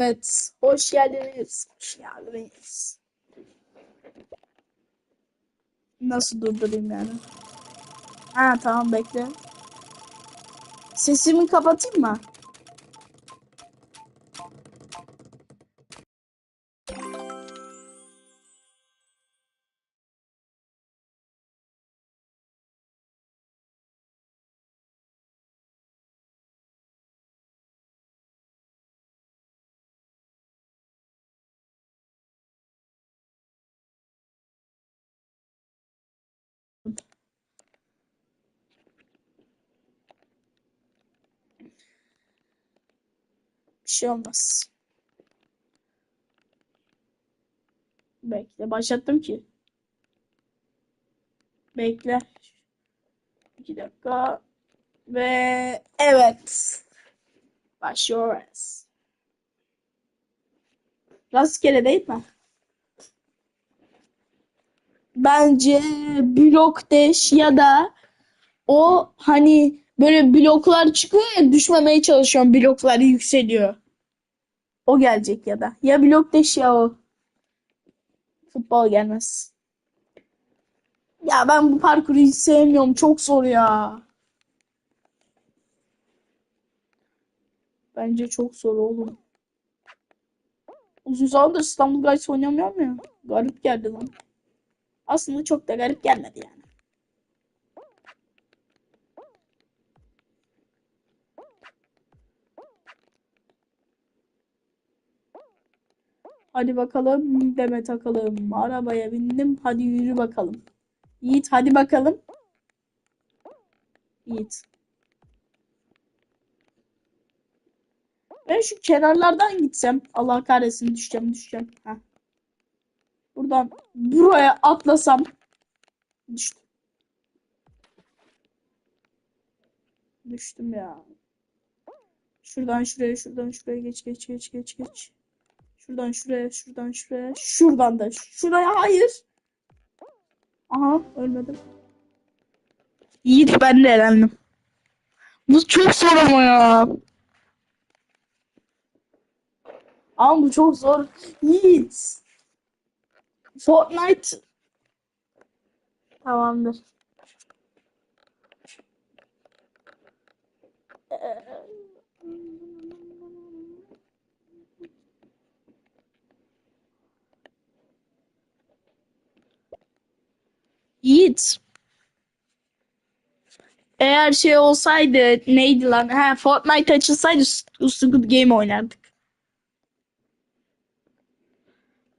Evet, hoş geldiniz. Hoş geldiniz. Nasıl durdurayım yani? Ha tamam bekle. Sesimi kapatayım mı? Bir şey olmaz. Bekle, başlattım ki. Bekle. İki dakika. Ve evet. Başlıyoruz. Rastgele değil mi? Bence blok deş ya da o hani böyle bloklar çıkıyor ya düşmemeye çalışıyorum bloklar yükseliyor. O gelecek ya da. Ya blok deş ya o. Futbol gelmez. Ya ben bu parkuru hiç sevmiyorum. Çok zor ya. Bence çok zor oğlum. Uzun zamandır İstanbul Guys oynamıyorum ya. Garip geldi lan. Aslında çok da garip gelmedi yani. Hadi bakalım deme takalım. Arabaya bindim. Hadi yürü bakalım. Yiğit hadi bakalım. Yiğit. Ben şu kenarlardan gitsem. Allah kahretsin düşeceğim düşeceğim. Heh. Buradan buraya atlasam. Düştüm. Düştüm ya. Şuradan şuraya şuradan şuraya geç geç geç geç geç. Şuradan şuraya şuradan şuraya. Şuradan da şuraya hayır. Aha ölmedim. Yiğit ben de elendim. Bu çok zor ama ya. Ama bu çok zor. Yiğit. Fortnite. Tamamdır. Yiğit. Eğer şey olsaydı neydi lan? Ha, Fortnite açılsaydı Squid Game oynardık.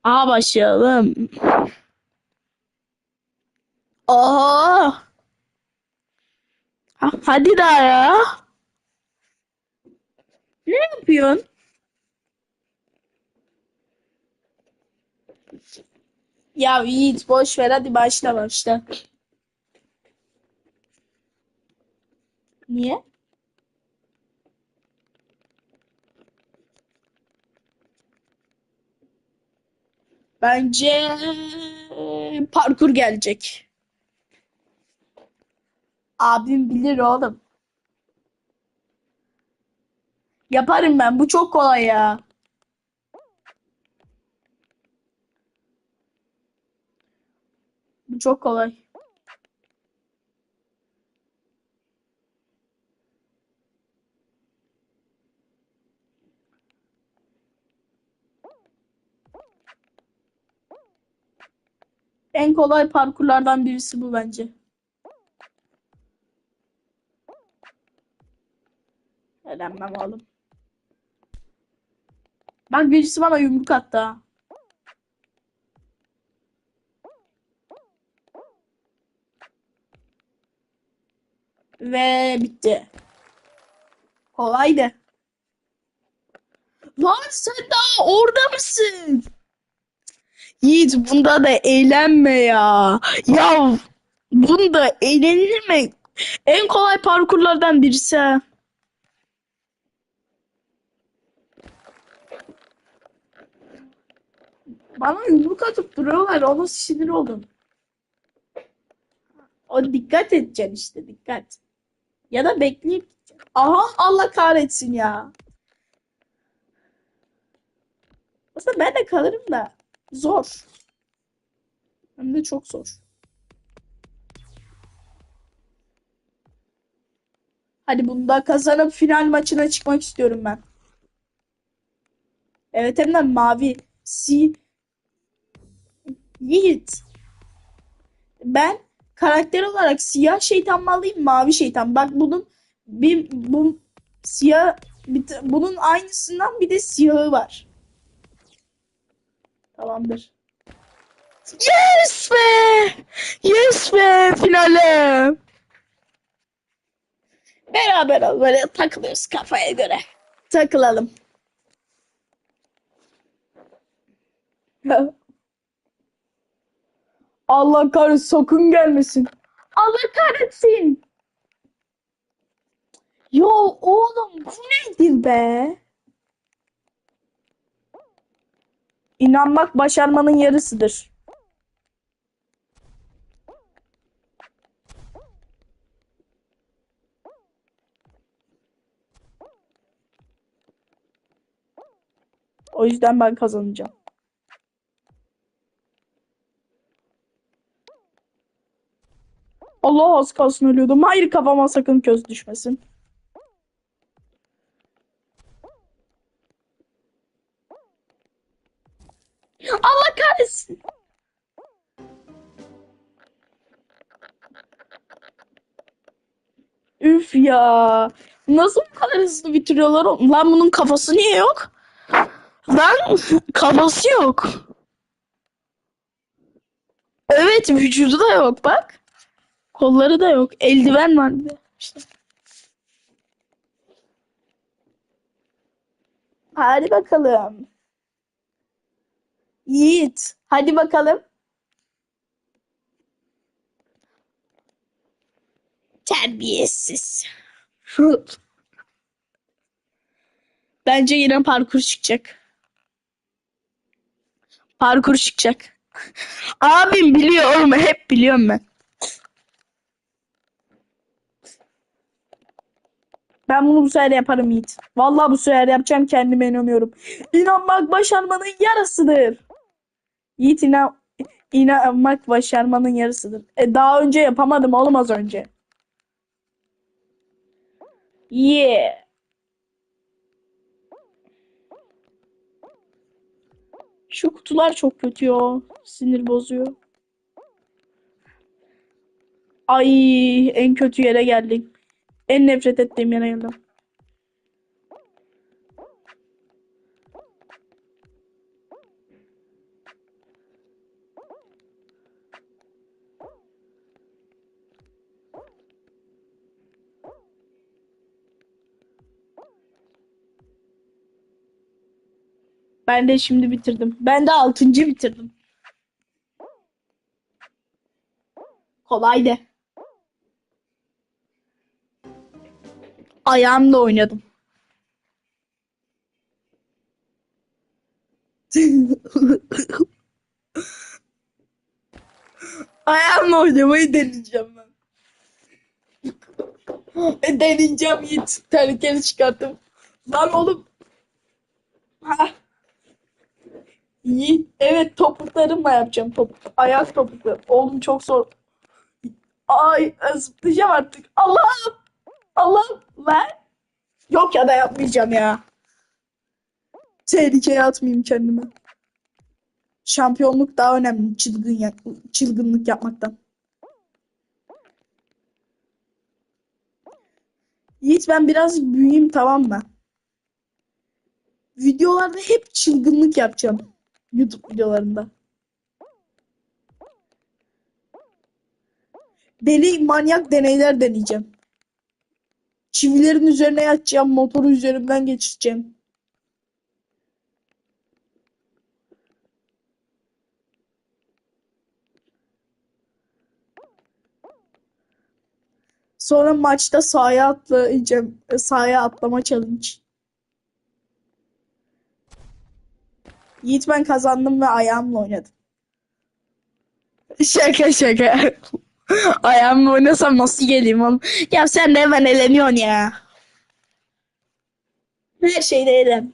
Aa başlayalım. Aa. Ha, hadi daha ya. Ne yapıyorsun? Ya Yiğit boş ver hadi başla başla. Niye? Bence parkur gelecek. Abim bilir oğlum. Yaparım ben. Bu çok kolay ya. Çok kolay. En kolay parkurlardan birisi bu bence. Elenmem oğlum. Bak birisi bana yumruk attı ha. Ve bitti. Kolaydı. Lan sen daha orada mısın? Yiğit bunda da eğlenme ya. Ya bunda eğlenilir mi? En kolay parkurlardan birisi. Bana yumruk atıp duruyorlar. Ona sinir oldum. O dikkat edeceksin işte dikkat. Ya da bekleyip. Aha Allah kahretsin ya. Aslında ben de kalırım da zor. Hem de çok zor. Hadi bunda kazanıp final maçına çıkmak istiyorum ben. Evet hem de mavi. Si Yiğit. Ben karakter olarak siyah şeytan mı alayım mavi şeytan? Bak bunun bir bu siyah bir, bunun aynısından bir de siyahı var. Tamamdır. Yes be! Yes be! Finale! Beraber ol böyle takılıyoruz kafaya göre. Takılalım. Allah kahretsin sakın gelmesin. Allah kahretsin. Yo oğlum bu nedir be? İnanmak başarmanın yarısıdır. O yüzden ben kazanacağım. Allah az kalsın ölüyordum. Hayır kafama sakın köz düşmesin. Allah kahretsin. Üf ya. Nasıl bu kadar hızlı bitiriyorlar? Lan bunun kafası niye yok? Lan kafası yok. Evet vücudu da yok bak. Kolları da yok. Eldiven var bir de. İşte. Hadi bakalım. Yiğit. Hadi bakalım. Terbiyesiz. Bence yine parkur çıkacak. Parkur çıkacak. Abim biliyor oğlum. Hep biliyorum ben. Ben bunu bu sefer yaparım Yiğit. Vallahi bu sefer yapacağım kendime inanıyorum. İnanmak başarmanın yarısıdır. Yiğit inan inanmak başarmanın yarısıdır. E daha önce yapamadım oğlum az önce. Yeah. Şu kutular çok kötü ya. Sinir bozuyor. Ay en kötü yere geldik. En nefret ettiğim yere geldim. Ben de şimdi bitirdim. Ben de altıncı bitirdim. Kolaydı. Ayağımla oynadım. Ayağımla oynamayı deneyeceğim ben. E, deneyeceğim Yiğit. Tehlikeli çıkarttım. Lan oğlum. Ha. Yiğit. Evet topuklarımla yapacağım. Top, ayak topukları. Oğlum çok zor. Ay zıplayacağım artık. Allah'ım. Allah'ım. Lan. Yok ya da yapmayacağım ya. Tehlikeye atmayayım kendimi. Şampiyonluk daha önemli çılgın ya- çılgınlık yapmaktan. Yiğit ben biraz büyüyeyim tamam mı? Videolarda hep çılgınlık yapacağım. YouTube videolarında. Deli manyak deneyler deneyeceğim. Çivilerin üzerine yatacağım, motoru üzerimden geçireceğim. Sonra maçta sahaya atlayacağım. Sahaya atlama challenge. Yiğit ben kazandım ve ayağımla oynadım. Şaka şaka. Ayağımla oynasam nasıl geleyim oğlum? Ya sen de hemen eleniyorsun ya. Her şeyde elen.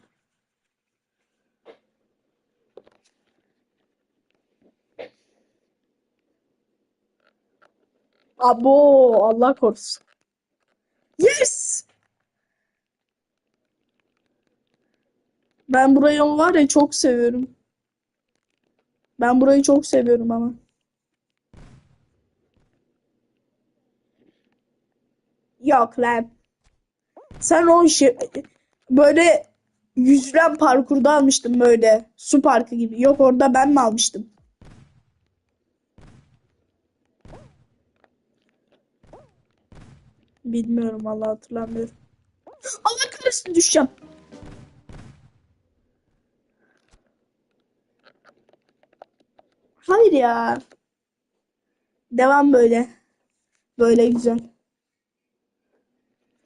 Abo Allah korusun. Yes. Ben burayı var ya çok seviyorum. Ben burayı çok seviyorum ama. Yok lan. Sen o işi böyle yüzülen parkurda almıştın böyle. Su parkı gibi. Yok orada ben mi almıştım? Bilmiyorum vallahi hatırlamıyorum. Allah kahretsin düşeceğim. Hayır ya. Devam böyle. Böyle güzel.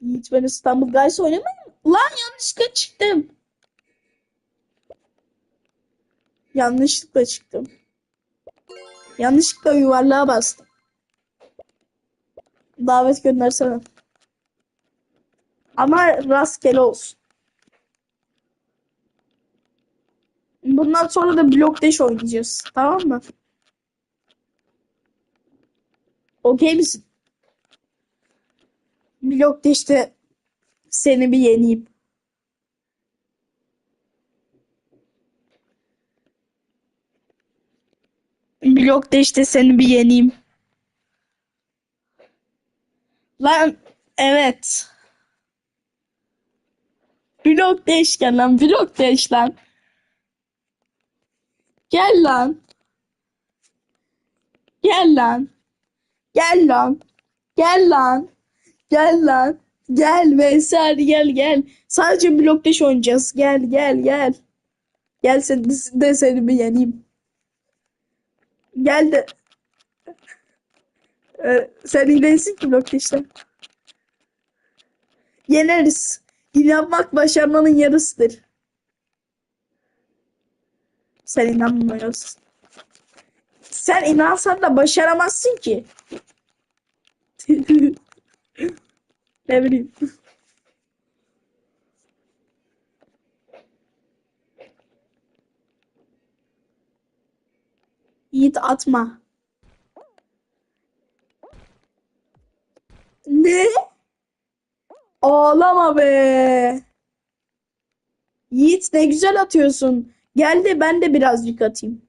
Yiğit ben İstanbul Guys oynamayayım mı? Lan yanlışlıkla çıktım. Yanlışlıkla çıktım. Yanlışlıkla yuvarlığa bastım. Davet göndersene. Ama rastgele olsun. Bundan sonra da Block Dash oynayacağız. Tamam mı? Okey misin? Block Dash'te seni bir yeneyim. Block Dash'te seni bir yeneyim. Lan evet. Blok gel lan. Blok Dash lan. Gel lan. Gel lan. Gel lan. Gel lan. Gel lan. Gel Veysel gel gel. Sadece blok deş oynayacağız. Gel gel gel. Gel sen de seni bir yeneyim. Gel de. Ee, sen iyi değilsin ki blok deşte. Yeneriz. İnanmak başarmanın yarısıdır. Sen inanmıyorsun. Sen inansan da başaramazsın ki. Ne bileyim. Yiğit atma. Ne? Ağlama be. Yiğit ne güzel atıyorsun. Gel de ben de birazcık atayım.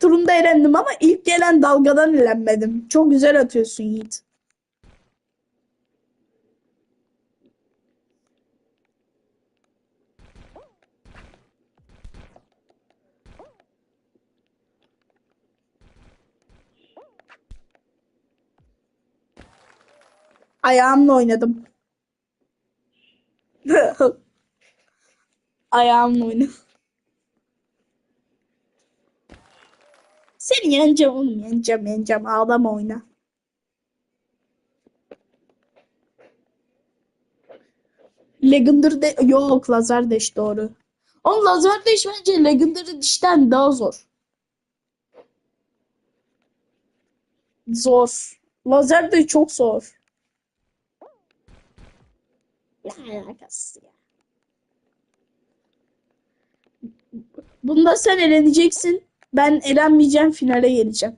Turunda elendim ama ilk gelen dalgadan elenmedim. Çok güzel atıyorsun Yiğit. Ayağımla oynadım. Ayağımla oynadım. Seni yeneceğim oğlum yeneceğim yeneceğim ağlama oyna. Legendary de yok lazer deş doğru. Oğlum lazer deş bence Legendary dişten daha zor. Zor. Lazer de çok zor. Ne alakası ya? Bunda sen eleneceksin. Ben elenmeyeceğim. Finale geleceğim.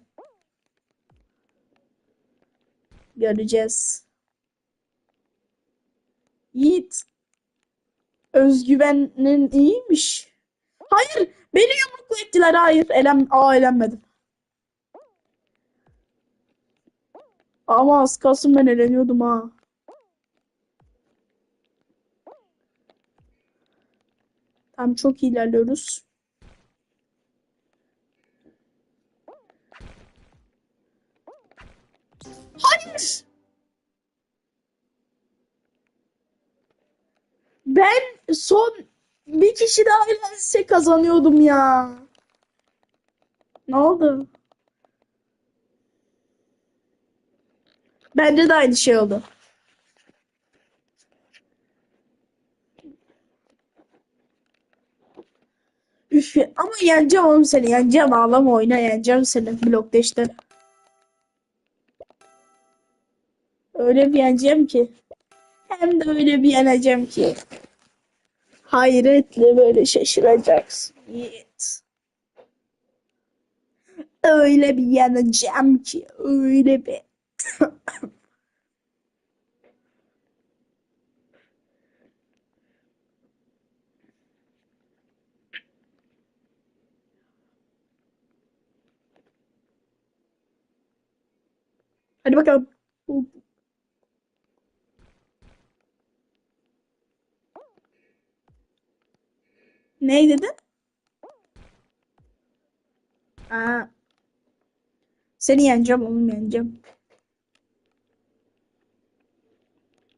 Göreceğiz. Yiğit. Özgüvenin iyiymiş. Hayır. Beni yumrukla ettiler. Hayır. Elen Aa elenmedim. Ama az kalsın ben eleniyordum ha. Tam çok ilerliyoruz. Hayır. Ben son bir kişi daha elense kazanıyordum ya. Ne oldu? Bende de aynı şey oldu. Üf ama yeneceğim oğlum seni. Yeneceğim ağlama oyna yeneceğim seni blokta işte. Öyle bir yeneceğim ki. Hem de öyle bir yeneceğim ki. Hayretle böyle şaşıracaksın. Yiğit. Öyle bir yeneceğim ki. Öyle bir. Hadi bakalım. Ne dedin? Aa. Seni yeneceğim oğlum yeneceğim.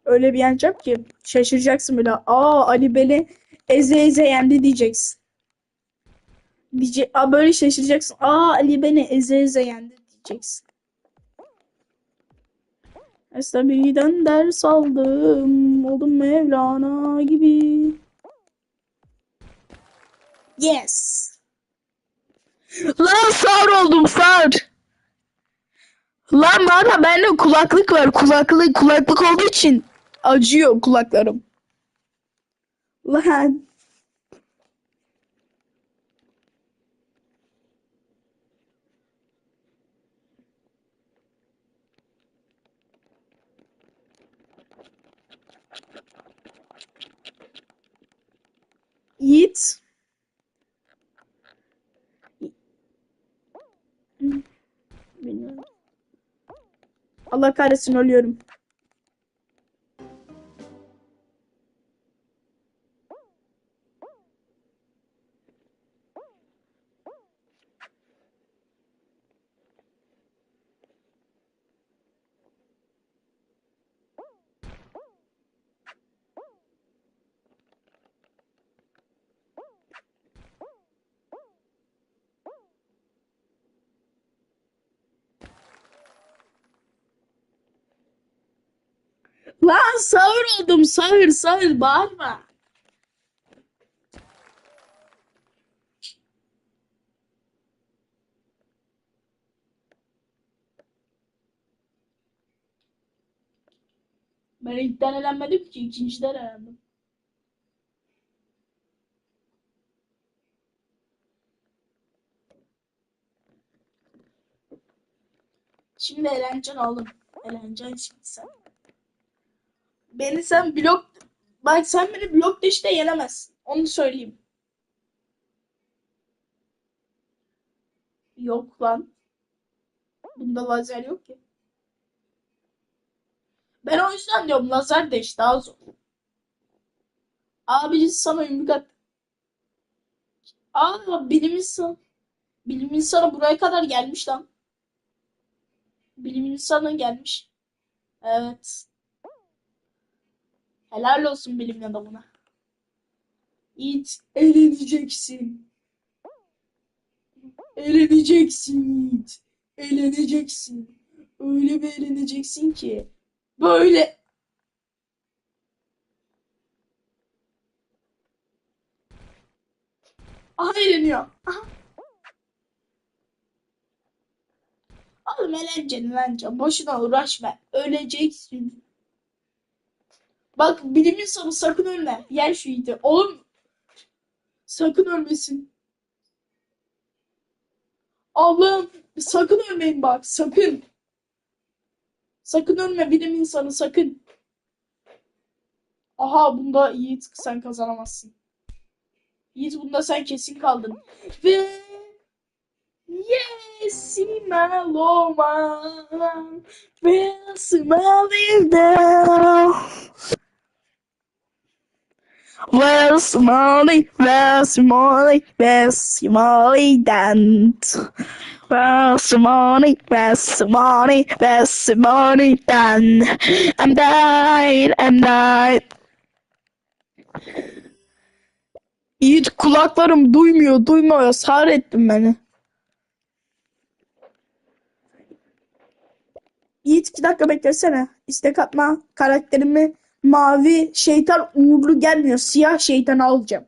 Öyle bir yeneceğim ki şaşıracaksın bile. Aa Ali beni eze eze yendi diyeceksin. Diyecek, aa, böyle şaşıracaksın. Aa Ali beni eze eze yendi diyeceksin. Esnafiden ders aldım. Oldum Mevlana gibi. Yes. Lan sağır oldum sağır. Lan bana bende kulaklık var. Kulaklık kulaklık olduğu için acıyor kulaklarım. Lan. Yiğit. Bilmiyorum. Allah kahretsin ölüyorum. Lan sağır oldum sağır sağır bağırma. Ben ilkten elenmedim ki ikinciden elendim. Şimdi eğleneceksin oğlum. Eğleneceksin şimdi sen. Beni sen blok... Bak sen beni blok dışta yenemezsin. Onu söyleyeyim. Yok lan. Bunda lazer yok ki. Ben o yüzden diyorum lazer deş daha zor. Abi birisi sana yumruk at. Aa bilim insanı. Bilim insanı buraya kadar gelmiş lan. Bilim insanı gelmiş. Evet. Helal olsun bilim adamına. Yiğit eğleneceksin. Eğleneceksin Yiğit. Eğleneceksin. Öyle bir eğleneceksin ki. Böyle. Aha eğleniyor. Aha. Oğlum eğleneceksin eğleneceksin. Boşuna uğraşma. Öleceksin. Bak bilim insanı sakın ölme. Yen şu yiğidi. Oğlum sakın ölmesin. Allah'ım sakın ölmeyin bak sakın. Sakın ölme bilim insanı sakın. Aha bunda Yiğit sen kazanamazsın. Yiğit bunda sen kesin kaldın. Ve Yes, Maloma, will smile down. Where's Molly? Where's Molly? Where's Molly dance? Where's Molly? Where's Molly? Where's Molly done? I'm died, I'm died. Yiğit kulaklarım duymuyor, duymuyor. Sağır ettin beni. Yiğit iki dakika beklesene. İstek atma. Karakterimi mavi şeytan uğurlu gelmiyor. Siyah şeytan alacağım.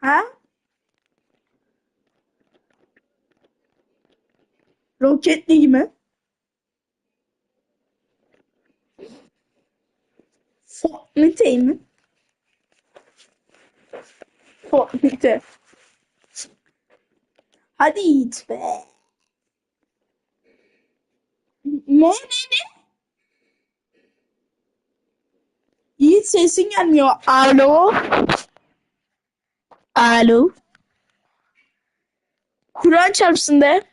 Ha? Roketli mi? Fortnite mi? Fortnite. Hadi it be. Ne ne ne? Yiğit sesin gelmiyor. Alo. Alo. Kur'an çarpsın de.